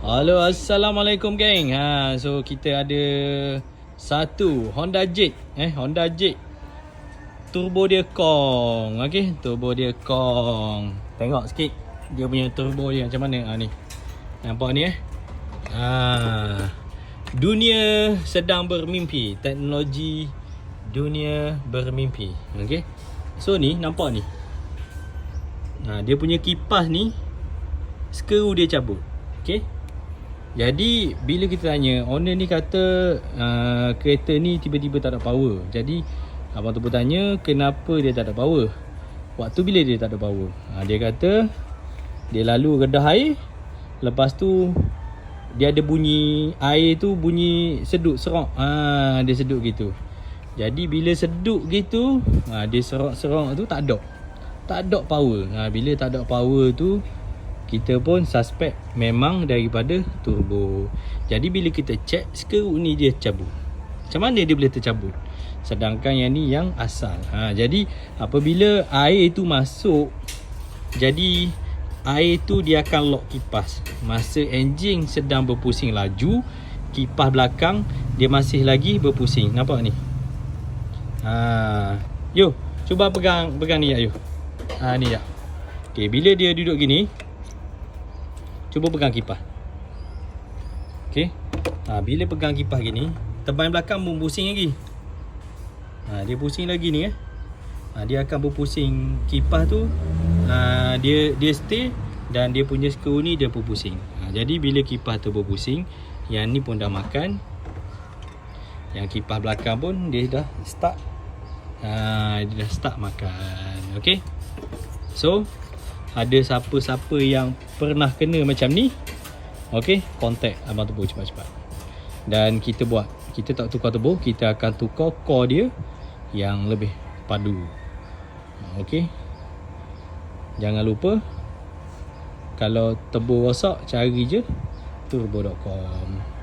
Halo, Assalamualaikum geng. Ha, so kita ada satu Honda Jet, eh Honda Jet. Turbo dia kong, okey. Turbo dia kong. Tengok sikit dia punya turbo dia macam mana ha ni. Nampak ni eh? Ha. Dunia sedang bermimpi, teknologi dunia bermimpi. Okey. So ni nampak ni. Ha, dia punya kipas ni skru dia cabut. Okey. Jadi bila kita tanya owner ni kata uh, kereta ni tiba-tiba tak ada power. Jadi abang tu bertanya kenapa dia tak ada power. Waktu bila dia tak ada power? Ha, dia kata dia lalu redah air lepas tu dia ada bunyi air tu bunyi sedut serok. Ha, dia sedut gitu. Jadi bila sedut gitu, ha, dia serok-serok tu tak ada. Tak ada power. Ha, bila tak ada power tu kita pun suspect memang daripada turbo. Jadi bila kita check skru ni dia cabut. Macam mana dia boleh tercabut? Sedangkan yang ni yang asal. Ha, jadi apabila air itu masuk jadi air tu dia akan lock kipas. Masa enjin sedang berpusing laju, kipas belakang dia masih lagi berpusing. Nampak ni? Ha, yo, cuba pegang pegang ni ya, yo. Ha ni ya. Okey, bila dia duduk gini, Cuba pegang kipas. Okey. Ha, bila pegang kipas gini, teban belakang pun pusing lagi. Ha, dia pusing lagi ni eh. Ha, dia akan berpusing kipas tu. Ha, dia dia stay dan dia punya skru ni dia pun pusing. Ha, jadi bila kipas tu berpusing, yang ni pun dah makan. Yang kipas belakang pun dia dah start. Ha, dia dah start makan. Okey. So, ada siapa-siapa yang pernah kena macam ni Okay, contact Abang Turbo cepat-cepat. Dan kita buat Kita tak tukar turbo Kita akan tukar core dia Yang lebih padu. Okay Jangan lupa Kalau turbo rosak Cari je Turbo.com